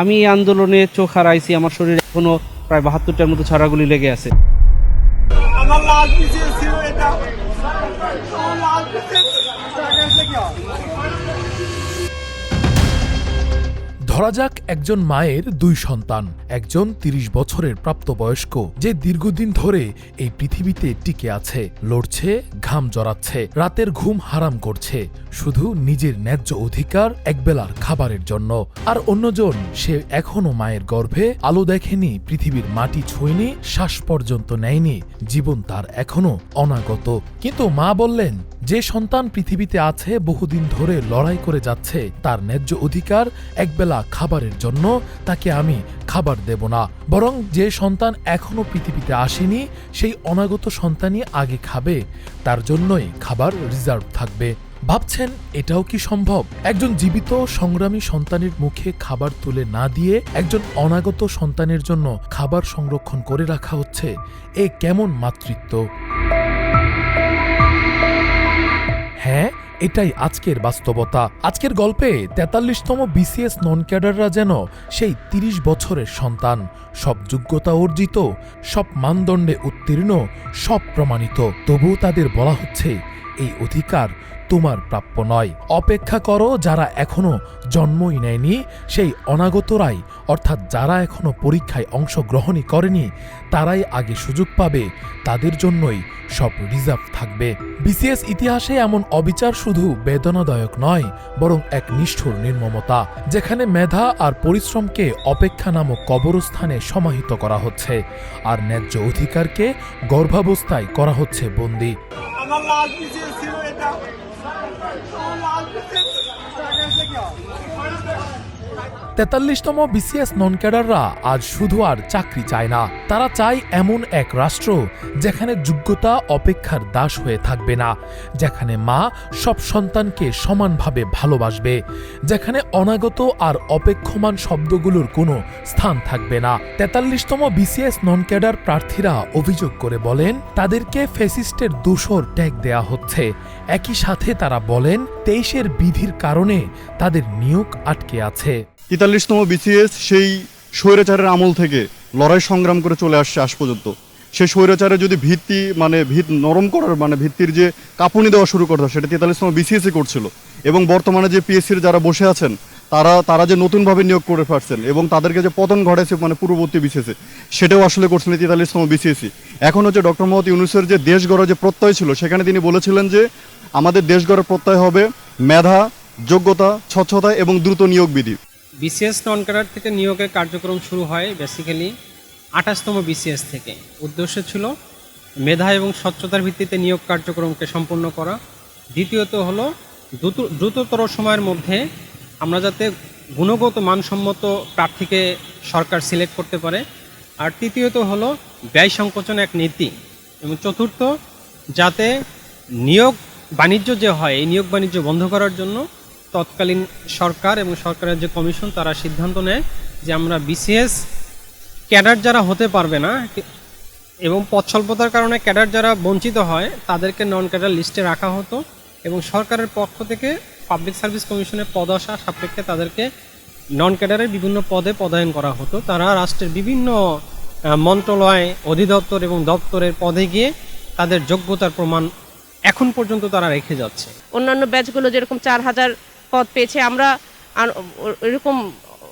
আমি এই আন্দোলনে চোখ হারাইছি, আমার শরীরে এখনও প্রায় বাহাত্তরটার মতো ছড়াগুলি লেগে আছে। আমার ধরা যাক একজন মায়ের দুই সন্তান, একজন ৩০ বছরের প্রাপ্তবয়স্ক, যে দীর্ঘদিন ধরে এই পৃথিবীতে টিকে আছে, লড়ছে, ঘাম জড়াচ্ছে, রাতের ঘুম হারাম করছে, শুধু নিজের ন্যায্য অধিকার একবেলার খাবারের জন্য। আর অন্যজন, সে এখনও মায়ের গর্ভে আলো দেখেনি, পৃথিবীর মাটি ছুঁয়নি, শ্বাস পর্যন্ত নেয়নি, জীবন তার এখনও অনাগত। কিন্তু মা বললেন যে সন্তান পৃথিবীতে আছে, বহুদিন ধরে লড়াই করে যাচ্ছে, তার ন্যায্য অধিকার একবেলা খাবারের জন্য, তাকে আমি খাবার দেব না। বরং যে সন্তান এখনও পৃথিবীতে আসেনি, সেই অনাগত সন্তানই আগে খাবে, তার জন্যই খাবার রিজার্ভ থাকবে। ভাবছেন, এটাও কি সম্ভব? একজন জীবিত, সংগ্রামী সন্তানের মুখে খাবার তুলে না দিয়ে, একজন অনাগত সন্তানের জন্য খাবার সংরক্ষণ করে রাখা হচ্ছে, এ কেমন মাতৃত্ব? এটাই আজকের বাস্তবতা। আজকের গল্পে তেতাল্লিশতম বিসিএস নন ক্যাডাররা যেন সেই তিরিশ বছরের সন্তান। সব যোগ্যতা অর্জিত, সব মানদণ্ডে উত্তীর্ণ, সব প্রমাণিত। তবুও তাদের বলা হচ্ছে এই অধিকার তোমার প্রাপ্য নয়। অপেক্ষা করো যারা এখনও জন্মই নেয়নি, সেই অনাগতরাই, অর্থাৎ যারা এখনও পরীক্ষায় অংশগ্রহণই করেনি, তারাই আগে সুযোগ পাবে, তাদের জন্যই সব রিজার্ভ থাকবে। বিসিএস ইতিহাসে এমন অবিচার শুধু বেদনাদায়ক নয়, বরং এক নিষ্ঠুর নির্মমতা, যেখানে মেধা আর পরিশ্রমকে অপেক্ষা নামক কবরস্থানে সমাহিত করা হচ্ছে, আর ন্যায্য অধিকারকে গর্ভাবস্থায় করা হচ্ছে বন্দী। আমার লাল পিছিয়ে ছিল এটা আমার লাল পিছিয়ে টাকা এসে কি হয়? তেতাল্লিশতম বিসিএস নন ক্যাডাররা আজ শুধু আর চাকরি চায় না, তারা চায় এমন এক রাষ্ট্র যেখানে যোগ্যতা, অপেক্ষার দাস হয়ে থাকবে না, যেখানে মা সব সন্তানকে সমানভাবে ভালোবাসবে, যেখানে অনাগত আর অপেক্ষমান শব্দগুলোর কোনো স্থান থাকবে না। তেতাল্লিশতম বিসিএস নন ক্যাডার প্রার্থীরা অভিযোগ করে বলেন, তাদেরকে ফেসিস্টের দোষর ট্যাগ দেয়া হচ্ছে। একই সাথে তারা বলেন, তেইশের বিধির কারণে তাদের নিয়োগ আটকে আছে। তেতাল্লিশতম বিসিএস সেই স্বৈরাচারের আমল থেকে লড়াই সংগ্রাম করে চলে আসছে আজ পর্যন্ত। সেই স্বৈরাচারে যদি ভিত্তি মানে ভিত নরম করার মানে ভিত্তির যে কাঁপুনি দেওয়া শুরু করতে, সেটা তেতাল্লিশতম বিসিএসই করছিল। এবং বর্তমানে যে পিএসসির যারা বসে আছেন, তারা তারা যে নতুনভাবে নিয়োগ করে পারছেন এবং তাদেরকে যে পতন ঘটেছে মানে পূর্ববর্তী বিসিএসে সেটাও আসলে করছিলেন তেতাল্লিশতম বিসিএসি এখন হচ্ছে ডক্টর মোহাম্মদ ইউনুসের যে দেশ গড়ার যে প্রত্যয় ছিল, সেখানে তিনি বলেছিলেন যে, আমাদের দেশ গড়ার প্রত্যয় হবে মেধা, যোগ্যতা, স্বচ্ছতা এবং দ্রুত নিয়োগ বিধি বিসিএস নন ক্যাডার থেকে নিয়োগের কার্যক্রম শুরু হয় বেসিক্যালি আঠাশতম বিসিএস থেকে। উদ্দেশ্য ছিল মেধা এবং স্বচ্ছতার ভিত্তিতে নিয়োগ কার্যক্রমকে সম্পন্ন করা। দ্বিতীয়ত হলো দ্রুত, দ্রুততর সময়ের মধ্যে আমরা যাতে গুণগত মানসম্মত প্রার্থীকে সরকার সিলেক্ট করতে পারে। আর তৃতীয়ত হলো ব্যয় সংকোচন এক নীতি এবং চতুর্থ যাতে নিয়োগ বাণিজ্য যে হয়, এই নিয়োগ বাণিজ্য বন্ধ করার জন্য তৎকালীন সরকার এবং সরকারের যে কমিশন, তারা সিদ্ধান্ত নেয় যে আমরা বিসিএস ক্যাডার যারা হতে পারবে না, এবং পথ স্বল্পতার কারণে ক্যাডার যারা বঞ্চিত হয়, তাদেরকে নন ক্যাডার লিস্টে রাখা হতো এবং সরকারের পক্ষ থেকে পাবলিক সার্ভিস কমিশনের পদ আসা সাপেক্ষে তাদেরকে নন ক্যাডারের বিভিন্ন পদে পদায়ন করা হতো। তারা রাষ্ট্রের বিভিন্ন মন্ত্রণালয় অধিদপ্তর এবং দপ্তরের পদে গিয়ে তাদের যোগ্যতার প্রমাণ এখন পর্যন্ত তারা রেখে যাচ্ছে। অন্যান্য ব্যাচগুলো যেরকম চার হাজার পদ পেয়েছে আমরা ওইরকম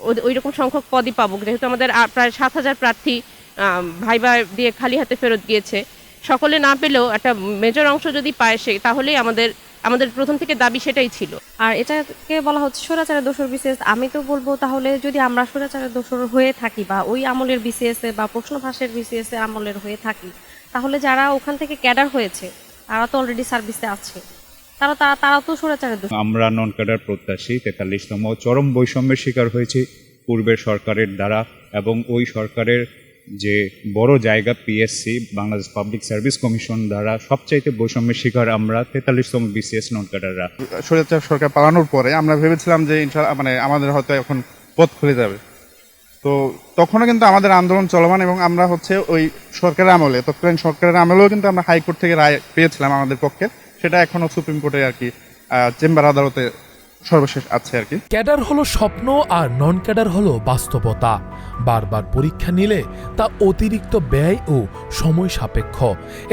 ওই- রকম সংখ্যক পদই পাবো। যেহেতু আমাদের প্রায় সাত হাজার প্রার্থী আম, ভাইবা দিয়ে খালি হাতে ফেরত গিয়েছে। সকলে না পেলেও একটা মেজর অংশ যদি পায় সে তাহলেই আমাদের আমাদের প্রথম থেকে দাবি সেটাই ছিল। আর এটাকে বলা হচ্ছে স্বৈরাচারের দোষর বিশেষ আমি তো বলব তাহলে যদি আমরা স্বৈরাচারের দোষর হয়ে থাকি বা ওই আমলের বিসিএস বা প্রশ্ন ফাঁসের বিসিএস আমলের হয়ে থাকি তাহলে যারা ওখান থেকে ক্যাডার হয়েছে তারা তো অলরেডি সার্ভিসে আছে। তারা তারা তারা তো স্বৈরাচারের দোষ। আমরা নন ক্যাডার প্রত্যাশী তেতাল্লিশতম চরম বৈষম্যের শিকার হয়েছি পূর্বের সরকারের দ্বারা এবং ওই সরকারের যে বড় জায়গা PSC Bangladesh public service commission দ্বারা সবচাইতে বৈষম্যের শিকার আমরা তেতাল্লিশতম বিসিএস নন ক্যাডাররা স্বৈরাচার সরকার পালানোর পরে আমরা ভেবেছিলাম যে ইনশাল্লাহ মানে আমাদের হয়তো এখন পথ খুলে যাবে। তো তখনও কিন্তু আমাদের আন্দোলন চলমান এবং আমরা হচ্ছে ওই সরকারের আমলে তৎকালীন সরকারের আমলেও কিন্তু আমরা হাইকোর্ট থেকে রায় পেয়েছিলাম আমাদের পক্ষে। সেটা এখনও সুপ্রিম কোর্টে আর কি চেম্বার আদালতে সর্বশেষ আছে আর কি। ক্যাডার হলো স্বপ্ন আর নন ক্যাডার হলো বাস্তবতা। বারবার পরীক্ষা নিলে তা অতিরিক্ত ব্যয় ও সময় সাপেক্ষ।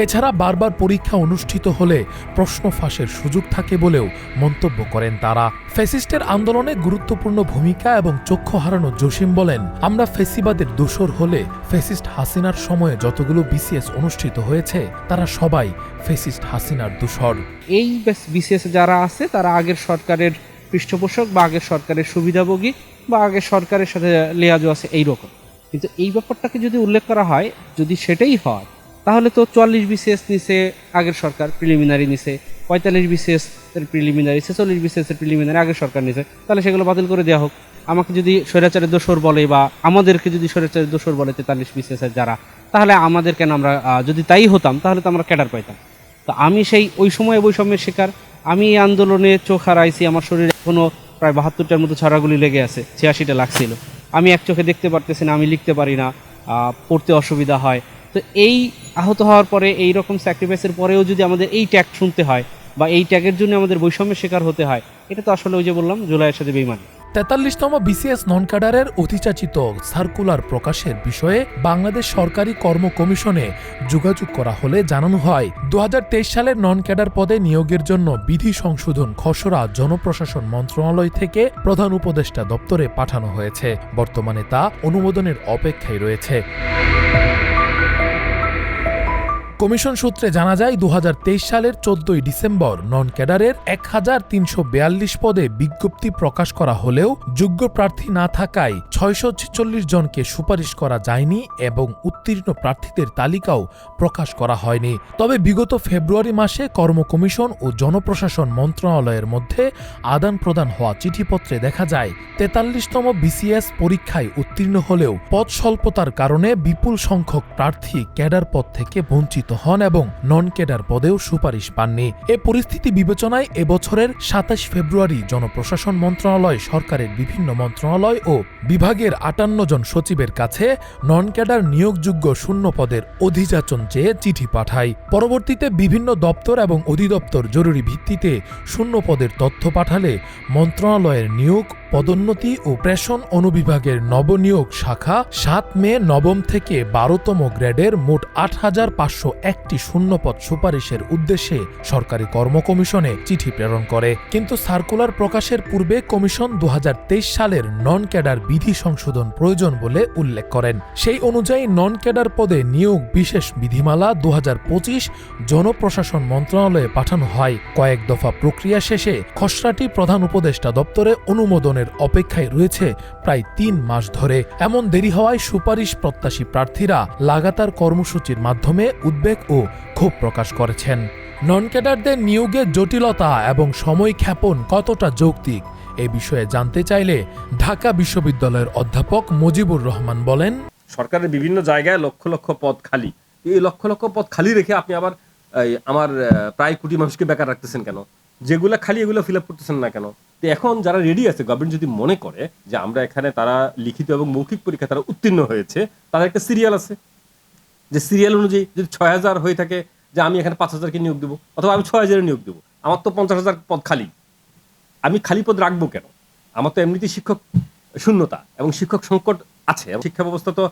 এছাড়া বারবার পরীক্ষা অনুষ্ঠিত হলে প্রশ্ন ফাঁসের সুযোগ থাকে বলেও মন্তব্য করেন তারা। ফেসিস্টের আন্দোলনে গুরুত্বপূর্ণ ভূমিকা এবং চক্ষু হারানো জসিম বলেন আমরা ফেসিবাদের দোসর হলে ফেসিস্ট হাসিনার সময়ে যতগুলো বিসিএস অনুষ্ঠিত হয়েছে তারা সবাই ফেসিস্ট হাসিনার দোসর এই বিসিএস যারা আছে তারা আগের সরকারের পৃষ্ঠপোষক বা আগের সরকারের সুবিধাভোগী বা আগের সরকারের সাথে লেয়াজও আছে এই রকম কিন্তু এই ব্যাপারটাকে যদি উল্লেখ করা হয়, যদি সেটাই হয়, তাহলে তো চুয়াল্লিশ বিসিএস নিছে আগের সরকার প্রিলিমিনারি নিছে, পঁয়তাল্লিশ বিসিএস এর প্রিলিমিনারি ছেচল্লিশ বিসিএস এর প্রিলিমিনারি আগের সরকার নিছে, তাহলে সেগুলো বাতিল করে দেওয়া হোক। আমাকে যদি স্বৈরাচারের দোষর বলে বা আমাদেরকে যদি স্বৈরাচারের দোষর বলে তেতাল্লিশ বিসিএস এর যারা, তাহলে আমাদের কেন আমরা যদি তাই হতাম, তাহলে তো আমরা ক্যাডার পাইতাম। তো আমি সেই ওই সময় বৈষম্যের শিকার আমি এই আন্দোলনে চোখ হারাইছি, আমার শরীরে এখনও প্রায় বাহাত্তরটার মতো ছড়াগুলি লেগে আছে, ছিয়াশিটা লাগছিল। আমি এক চোখে দেখতে পারতেছি না, আমি লিখতে পারি না পড়তে অসুবিধা হয়। তো এই আহত হওয়ার পরে, এই রকম স্যাক্রিফাইসের পরেও যদি আমাদের এই ট্যাগ শুনতে হয় বা এই ট্যাগের জন্য আমাদের বৈষম্যের শিকার হতে হয়, এটা তো আসলে ওই যে বললাম, জুলাইয়ের সাথে বেইমান। তেতাল্লিশতম বিসিএস নন ক্যাডারের অতিচাচিত সার্কুলার প্রকাশের বিষয়ে বাংলাদেশ সরকারি কর্ম কমিশনে যোগাযোগ করা হলে জানানো হয় দু হাজার তেইশ সালের নন ক্যাডার পদে নিয়োগের জন্য বিধি সংশোধন খসড়া জনপ্রশাসন মন্ত্রণালয় থেকে প্রধান উপদেষ্টা দপ্তরে পাঠানো হয়েছে। বর্তমানে তা অনুমোদনের অপেক্ষায় রয়েছে। কমিশন সূত্রে জানা যায় দু হাজার তেইশ সালের চোদ্দই ডিসেম্বর নন ক্যাডারের এক হাজার তিনশো বিয়াল্লিশ পদে বিজ্ঞপ্তি প্রকাশ করা হলেও যোগ্য প্রার্থী না থাকায় ছয়শো ছেচল্লিশ জনকে সুপারিশ করা যায়নি এবং উত্তীর্ণ প্রার্থীদের তালিকাও প্রকাশ করা হয়নি। তবে বিগত ফেব্রুয়ারি মাসে কর্ম কমিশন ও জনপ্রশাসন মন্ত্রণালয়ের মধ্যে আদান প্রদান হওয়া চিঠিপত্রে দেখা যায়, তেতাল্লিশতম বিসিএস পরীক্ষায় উত্তীর্ণ হলেও পদ স্বল্পতার কারণে বিপুল সংখ্যক প্রার্থী ক্যাডার পদ থেকে বঞ্চিত হন এবং নন ক্যাডার পদেও সুপারিশ পাননি। এ পরিস্থিতি বিবেচনায় এবছরের সাতাশ ফেব্রুয়ারি জনপ্রশাসন মন্ত্রণালয় সরকারের বিভিন্ন মন্ত্রণালয় ও বিভাগের আটান্ন জন সচিবের কাছে নন ক্যাডার নিয়োগযোগ্য শূন্য পদের অধিযাচন চেয়ে চিঠি পাঠায়। পরবর্তীতে বিভিন্ন দপ্তর এবং অধিদপ্তর জরুরি ভিত্তিতে শূন্য পদের তথ্য পাঠালে মন্ত্রণালয়ের নিয়োগ পদোন্নতি ও প্রেষণ অনুবিভাগের নবনিয়োগ শাখা সাত মে নবম থেকে বারোতম গ্রেডের মোট আট হাজার পাঁচশো একটি শূন্যপদ সুপারিশের উদ্দেশ্যে সরকারি কর্ম কমিশনে চিঠি প্রেরণ করে। কিন্তু সার্কুলার প্রকাশের পূর্বে কমিশন দুহাজার তেইশ সালের নন ক্যাডার বিধি সংশোধন প্রয়োজন বলে উল্লেখ করেন। সেই অনুযায়ী নন ক্যাডার পদে নিয়োগ বিশেষ বিধিমালা দু হাজার পঁচিশ জনপ্রশাসন মন্ত্রণালয়ে পাঠানো হয়। কয়েক দফা প্রক্রিয়া শেষে খসড়াটি প্রধান উপদেষ্টা দপ্তরে অনুমোদনের অপেক্ষায় রয়েছে প্রায় তিন মাস ধরে। এমন দেরি হওয়ায় সুপারিশ প্রত্যাশী প্রার্থীরা লাগাতার কর্মসূচির মাধ্যমে উদ্বেগ ও ক্ষোভ প্রকাশ করেছেন। নন ক্যাডারদের নিয়োগে জটিলতা এবং সময় ক্ষেপণ কতটা যৌক্তিক, এ বিষয়ে জানতে চাইলে ঢাকা বিশ্ববিদ্যালয়ের অধ্যাপক মুজিবুর রহমান বলেন, সরকারের বিভিন্ন জায়গায় লক্ষ লক্ষ পদ খালি। এই লক্ষ লক্ষ পদ খালি রেখে আপনি আবার আমার প্রায় কোটি মানুষকে বেকার রাখতেছেন কেন? যেগুলো খালি এগুলো ফিল আপ করতেছেন না কেন? তো এখন যারা রেডি আছে গভর্নমেন্ট যদি মনে করে যে আমরা এখানে তারা লিখিত এবং মৌখিক পরীক্ষা তারা উত্তীর্ণ হয়েছে, তাদের একটা সিরিয়াল আছে। যে সিরিয়াল অনুযায়ী যদি ছয় হাজার হয়ে থাকে যে আমি এখানে পাঁচ হাজারকে নিয়োগ দেবো, অথবা আমি ছয় হাজারে নিয়োগ দেবো, আমার তো পঞ্চাশ হাজার পদ খালি। আমি খালি পদ রাখব কেন? আমার তো এমনিতেই শিক্ষক শূন্যতা এবং শিক্ষক সংকট আছে শিক্ষা ব্যবস্থা তো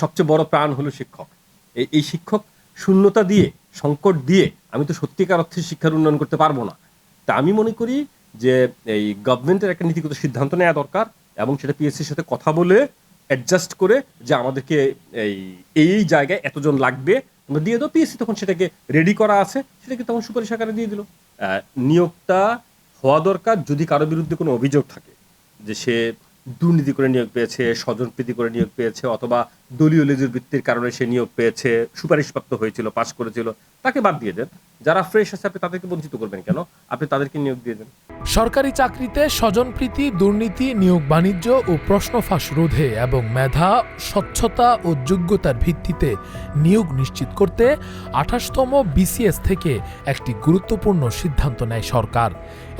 সবচেয়ে বড় প্রাণ হলো শিক্ষক। এই এই শিক্ষক শূন্যতা দিয়ে, সংকট দিয়ে আমি তো সত্যিকার অর্থে শিক্ষার উন্নয়ন করতে পারব না। তা আমি মনে করি যে এই গভর্নমেন্টের একটা নীতিগত সিদ্ধান্ত নেওয়া দরকার এবং সেটা পিএসসির সাথে কথা বলে অ্যাডজাস্ট করে যে আমাদেরকে এই এই জায়গায় এতজন লাগবে। আমরা দিয়ে দাও পিএসসি তখন সেটাকে রেডি করা আছে। সেটাকে তখন সুপারিশ আকারে দিয়ে দিল। নিয়োগটা হওয়া দরকার যদি কারও বিরুদ্ধে কোনো অভিযোগ থাকে যে সে দুর্নীতি করে নিয়োগ পেয়েছে, স্বজনপ্রীতি করে নিয়োগ পেয়েছে অথবা দলীয় লেজুর বৃত্তির কারণে সে নিয়োগ পেয়েছে, সুপারিশপ্রাপ্ত হয়েছিল, পাশ করেছিল তাকে বাদ দিয়ে দেন। যারা ফ্রেশ আছে, আপনি তাদেরকে বঞ্চিত করবেন কেন? আপনি তাদেরকে নিয়োগ দিয়ে দেন। সরকারি চাকরিতে স্বজনপ্রীতি, দুর্নীতি, নিয়োগ বাণিজ্য ও প্রশ্ন ফাঁস রোধে এবং মেধা, স্বচ্ছতা ও যোগ্যতার ভিত্তিতে নিয়োগ নিশ্চিত করতে আঠাশতম বিসিএস থেকে একটি গুরুত্বপূর্ণ সিদ্ধান্ত নেয় সরকার।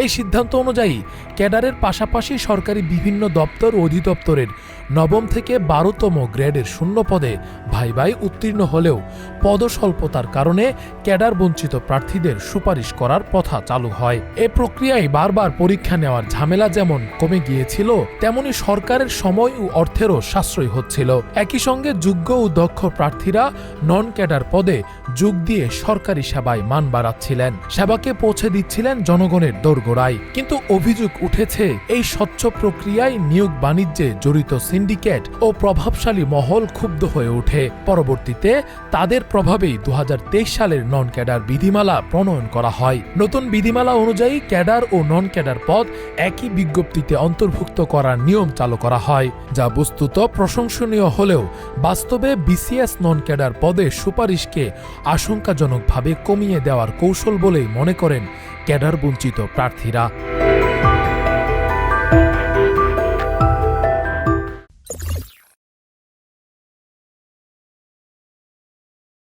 এই সিদ্ধান্ত অনুযায়ী ক্যাডারের পাশাপাশি সরকারি বিভিন্ন দপ্তর ও অধিদপ্তরের নবম থেকে বারোতম গ্রেডের শূন্য পদে ভাই ভাই উত্তীর্ণ হলেও পদস্বল্পতার কারণে ক্যাডার বঞ্চিত প্রার্থীদের সুপারিশ করার প্রথা চালু হয়। এ প্রক্রিয়ায় বারবার পরীক্ষা নেওয়ার ঝামেলা যেমন কমে গিয়েছিল, তেমনি সরকারের সময় ও অর্থেরও সাশ্রয় হচ্ছিল। একই সঙ্গে যোগ্য ও দক্ষ প্রার্থীরা নন ক্যাডার পদে যোগ দিয়ে সরকারি সেবায় মান বাড়াচ্ছিলেন। সেবাকে পৌঁছে দিচ্ছিলেন জনগণের দোরগোড়ায়। কিন্তু অভিযোগ উঠেছে, এই স্বচ্ছ প্রক্রিয়ায় নিয়োগ বাণিজ্যে জড়িত সিন্ডিকেট ও প্রভাবশালী মহল ক্ষুব্ধ হয়ে ওঠে। পরবর্তীতে তাদের প্রভাবেই দু হাজার তেইশ সালের নন ক্যাডার বিধিমালা প্রণয়ন করা হয়। নতুন বিধিমালা অনুযায়ী ক্যাডার ও নন ক্যাডার পদ একই বিজ্ঞপ্তিতে অন্তর্ভুক্ত করার নিয়ম চালু করা হয়, যা বস্তুত প্রশংসনীয় হলেও বাস্তবে বিসিএস নন ক্যাডার পদে সুপারিশকে আশঙ্কাজনকভাবে কমিয়ে দেওয়ার কৌশল বলেই মনে করেন ক্যাডার বঞ্চিত প্রার্থীরা।